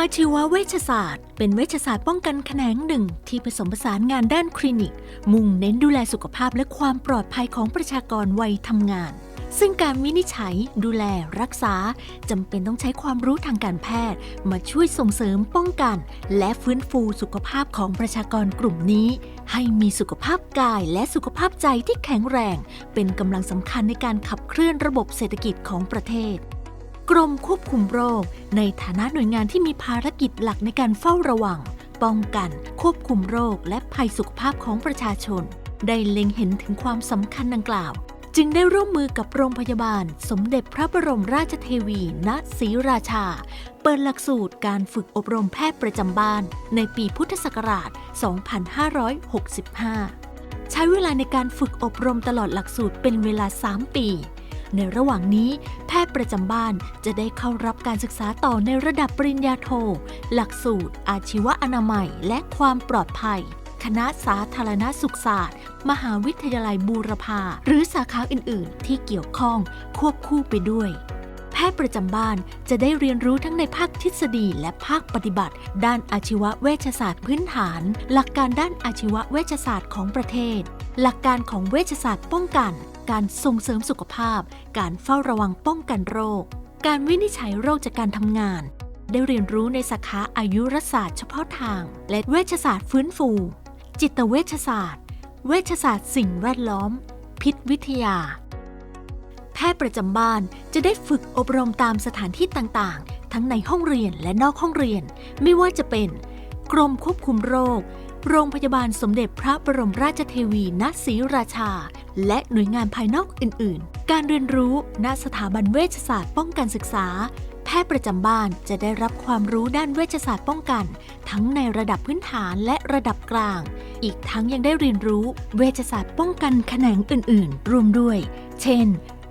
อาชีวเวชศาสตร์ เป็นเวชศาสตร์ป้องกันแขนงหนึ่ง ที่ผสมผสานงานด้านคลินิก มุ่งเน้นดูแลสุขภาพและความปลอดภัยของประชากรวัยทำงาน ซึ่งการวินิจฉัย ดูแล รักษาจำเป็นต้องใช้ความรู้ทางการแพทย์ มาช่วยส่งเสริมป้องกัน และฟื้นฟูสุขภาพของประชากรกลุ่มนี้ ให้มีสุขภาพกายและสุขภาพใจที่แข็งแรง เป็นกำลังสำคัญในการขับเคลื่อนระบบเศรษฐกิจของประเทศ กรมควบคุมโรค ในฐานะหน่วยงานที่มีภารกิจหลักในการเฝ้าระวัง ป้องกัน ควบคุมโรค และภัยสุขภาพของประชาชน ได้เล็งเห็นถึงความสำคัญดังกล่าว จึงได้ร่วมมือกับโรงพยาบาล สมเด็จพระบรมราชเทวีณศรีราชา เปิดหลักสูตรการฝึกอบรมแพทย์ประจำบ้าน ในปีพุทธศักราช 2565 ใช้เวลาในการฝึกอบรมตลอดหลักสูตรเป็นเวลา 3 ปี ในระหว่างนี้แพทย์ประจำบ้านจะได้เข้ารับการศึกษาต่อในระดับปริญญาโท หลักสูตร อาชีวอนามัย และความปลอดภัย คณะสาธารณสุขศาสตร์ มหาวิทยาลัยบูรพา หรือสาขาอื่น ๆ ที่เกี่ยวข้องควบคู่ไปด้วยแพทย์ประจำบ้านจะได้เรียนรู้ทั้งในภาคทฤษฎีและภาคปฏิบัติ ด้านอาชีวเวชศาสตร์พื้นฐาน หลักการด้านอาชีวเวชศาสตร์ของประเทศ หลักการของเวชศาสตร์ป้องกันการส่งเสริมสุขภาพ การเฝ้าระวังป้องกันโรค การวินิจฉัยโรคจากการทำงาน ได้เรียนรู้ในสาขาอายุรศาสตร์เฉพาะทาง และเวชศาสตร์ฟื้นฟู จิตเวชศาสตร์ เวชศาสตร์สิ่งแวดล้อม พิษวิทยา แพทย์ประจำบ้านจะได้ฝึกอบรมตามสถานที่ต่างๆ ทั้งในห้องเรียนและนอกห้องเรียน ไม่ว่าจะเป็น กรมควบคุมโรค โรงพยาบาลสมเด็จพระบรมราชเทวีณศรีราชา และหน่วยงานภายนอกอื่น ๆ การเรียนรู้ณสถาบันเวชศาสตร์ป้องกันศึกษา แพทย์ประจำบ้านจะได้รับความรู้ด้านเวชศาสตร์ป้องกัน ทั้งในระดับพื้นฐานและระดับกลาง อีกทั้งยังได้เรียนรู้เวชศาสตร์ป้องกันแขนงอื่น ๆ รวมด้วย เช่น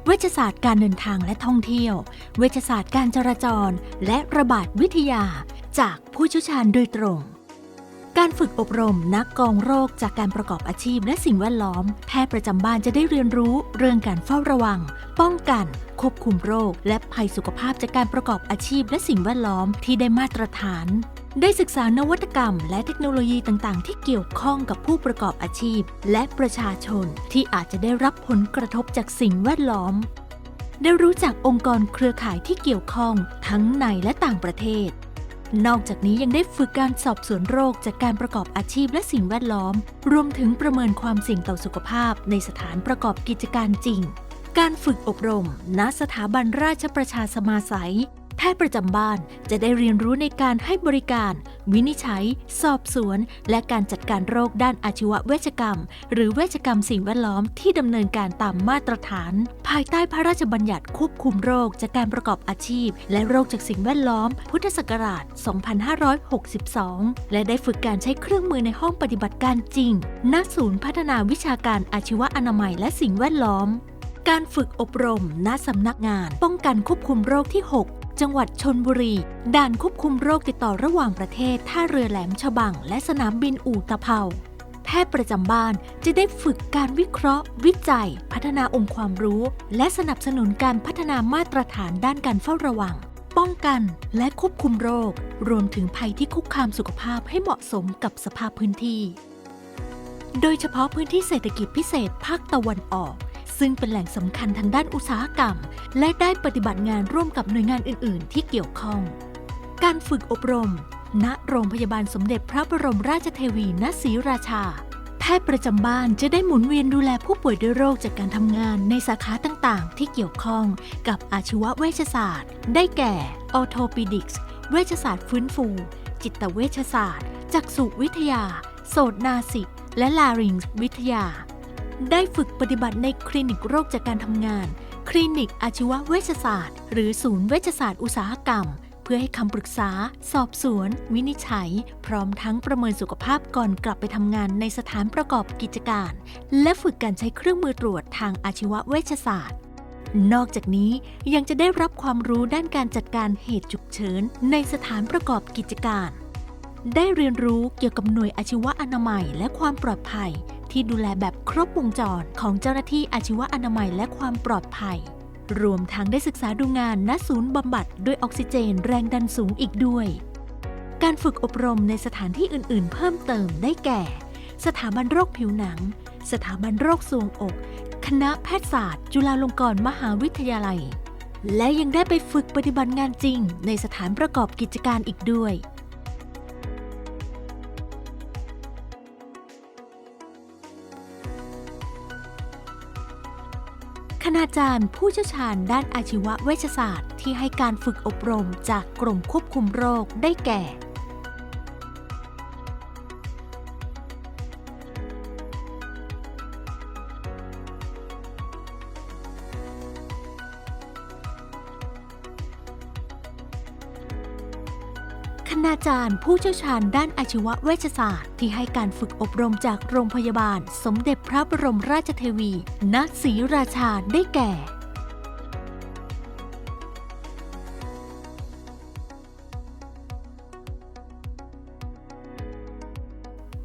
เวชศาสตร์การเดินทางและท่องเที่ยว เวชศาสตร์การจราจร และระบาดวิทยา จากผู้เชี่ยวชาญโดยตรง การฝึกอบรมนักกองโรคจากการประกอบอาชีพและสิ่งแวดล้อม แพทย์ประจำบ้านจะได้เรียนรู้เรื่องการเฝ้าระวัง ป้องกัน ควบคุมโรค และภัยสุขภาพจากการประกอบอาชีพและสิ่งแวดล้อมที่ได้มาตรฐาน ได้ศึกษานวัตกรรม และเทคโนโลยีต่างๆ ที่เกี่ยวข้องกับผู้ประกอบอาชีพ และประชาชนที่อาจจะได้รับผลกระทบจากสิ่งแวดล้อม ได้รู้จักองค์กรเครือข่ายที่เกี่ยวข้องทั้งในและต่างประเทศ นอกจากนี้ยังได้ฝึกการสอบสวนโรคจากการประกอบอาชีพและสิ่งแวดล้อม รวมถึงประเมินความเสี่ยงต่อสุขภาพในสถานประกอบกิจการจริง การฝึกอบรม ณ สถาบันราชประชาสมาสัย แพทย์ประจำบ้านจะได้เรียนรู้ในการให้บริการ วินิจฉัย สอบสวน และการจัดการโรคด้านอาชีวเวชกรรม หรือเวชกรรมสิ่งแวดล้อมที่ดำเนินการตามมาตรฐาน ภายใต้พระราชบัญญัติควบคุมโรคจากการประกอบอาชีพ และโรคจากสิ่งแวดล้อม พุทธศักราช 2562 และได้ฝึกการใช้เครื่องมือในห้องปฏิบัติการจริง ณ ศูนย์พัฒนาวิชาการอาชีวอนามัยและสิ่งแวดล้อม การฝึกอบรม ณ สำนักงาน ป้องกันควบคุมโรคที่ 6 จังหวัดชนบุรี ด่านควบคุมโรคติดต่อระหว่างประเทศท่าเรือแหลมฉบัง และสนามบินอู่ตะเภาแพทย์ประจำบ้านจะได้ฝึกการวิเคราะห์ วิจัย พัฒนาองค์ความรู้ และสนับสนุนการพัฒนามาตรฐานด้านการเฝ้าระวัง ป้องกันและควบคุมโรค รวมถึงภัยที่คุกคามสุขภาพให้เหมาะสมกับสภาพพื้นที่ โดยเฉพาะพื้นที่เศรษฐกิจพิเศษภาคตะวันออก ซึ่งเป็นแหล่งสำคัญทางด้านอุตสาหกรรม และได้ปฏิบัติงานร่วมกับหน่วยงานอื่น ๆ ที่เกี่ยวข้อง การฝึกอบรม ณโรงพยาบาลสมเด็จพระบรมราชเทวีณศรีราชา แพทย์ประจำบ้านจะได้หมุนเวียนดูแลผู้ป่วยด้วยโรคจากการทำงานในสาขาต่าง ๆ ที่เกี่ยวข้อง กับอาชีวเวชศาสตร์ ได้แก่ออโทปิดิกส์เวชศาสตร์ฟื้นฟู จิตเวชศาสตร์ จักษุวิทยา โสตนาสิกและลาริงวิทยา ได้ฝึกปฏิบัติในคลินิกโรคจากการทำงาน คลินิกอาชีวเวชศาสตร์ หรือศูนย์เวชศาสตร์อุตสาหกรรม เพื่อให้คำปรึกษา สอบสวน วินิจฉัย พร้อมทั้งประเมินสุขภาพก่อนกลับไปทำงานในสถานประกอบกิจการ และฝึกการใช้เครื่องมือตรวจทางอาชีวเวชศาสตร์ นอกจากนี้ยังจะได้รับความรู้ด้านการจัดการเหตุฉุกเฉินในสถานประกอบกิจการได้เรียนรู้เกี่ยวกับหน่วยอาชีวอนามัยและความปลอดภัย ที่ดูแลแบบครบวงจรของเจ้าหน้าที่อาชีวอนามัยและความปลอดภัย รวมทั้งได้ศึกษาดูงานณศูนย์บำบัดด้วยออกซิเจนแรงดันสูงอีกด้วย การฝึกอบรมในสถานที่อื่นๆ เพิ่มเติมได้แก่ สถาบันโรคผิวหนัง สถาบันโรคทรวงอก คณะแพทยศาสตร์ จุฬาลงกรณ์มหาวิทยาลัย และยังได้ไปฝึกปฏิบัติงานจริง ในสถานประกอบกิจการอีกด้วย ณาจารย์ผู้เชี่ยวชาญด้านอาชีวเวชศาสตร์ ที่ให้การฝึกอบรมจากกรมควบคุมโรคได้แก่ คณาจารย์ผู้เชี่ยวชาญด้านอาชีวเวชศาสตร์ ที่ให้การฝึกอบรมจากโรงพยาบาล สมเด็จพระบรมราชเทวี ณศรีราชาได้แก่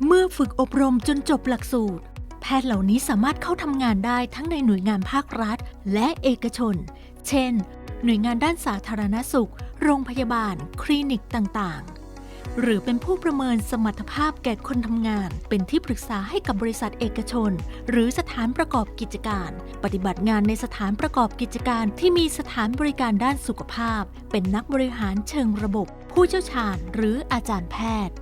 เมื่อฝึกอบรมจนจบหลักสูตร แพทย์เหล่านี้สามารถเข้าทำงานได้ทั้งในหน่วยงานภาครัฐ และเอกชน เช่น หน่วยงานด้านสาธารณสุข โรงพยาบาล คลินิกต่างๆ หรือเป็นผู้ประเมินสมรรถภาพแก่คนทำงาน เป็นที่ปรึกษาให้กับบริษัทเอกชน หรือสถานประกอบกิจการ ปฏิบัติงานในสถานประกอบกิจการที่มีสถานบริการด้านสุขภาพ เป็นนักบริหารเชิงระบบ ผู้เชี่ยวชาญ หรืออาจารย์แพทย์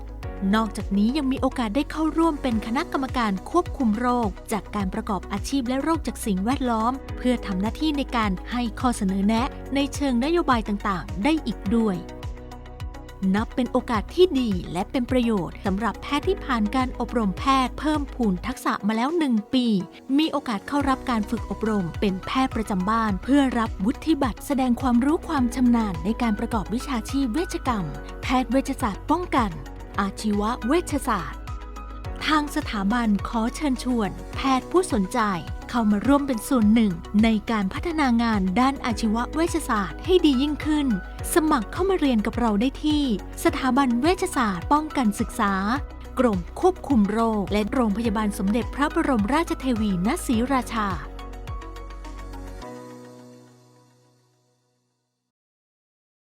นอกจากนี้ยังมีโอกาสได้เข้าร่วมเป็นคณะกรรมการควบคุมโรค จากการประกอบอาชีพและโรคจากสิ่งแวดล้อม เพื่อทำหน้าที่ในการให้ข้อเสนอแนะ ในเชิงนโยบายต่างๆ ได้อีกด้วย นับเป็นโอกาสที่ดีและเป็นประโยชน์สำหรับแพทย์ที่ผ่านการอบรมแพทย์เพิ่มพูนทักษะมาแล้ว 1 ปี มีโอกาสเข้ารับการฝึกอบรม เป็นแพทย์ประจำบ้าน เพื่อรับวุฒิบัตรแสดงความรู้ความชำนาญในการประกอบวิชาชีพเวชกรรม แพทย์เวชศาสตร์ป้องกัน อาชีวเวชศาสตร์ ทางสถาบันขอเชิญชวน แพทย์ผู้สนใจเข้ามาร่วมเป็นส่วนหนึ่ง ในการพัฒนางานด้านอาชีวเวชศาสตร์ให้ดียิ่งขึ้น สมัครเข้ามาเรียนกับเราได้ที่ สถาบันเวชศาสตร์ป้องกันศึกษา กรมควบคุมโรค และโรงพยาบาลสมเด็จพระบรมราชเทวีณศรีราชา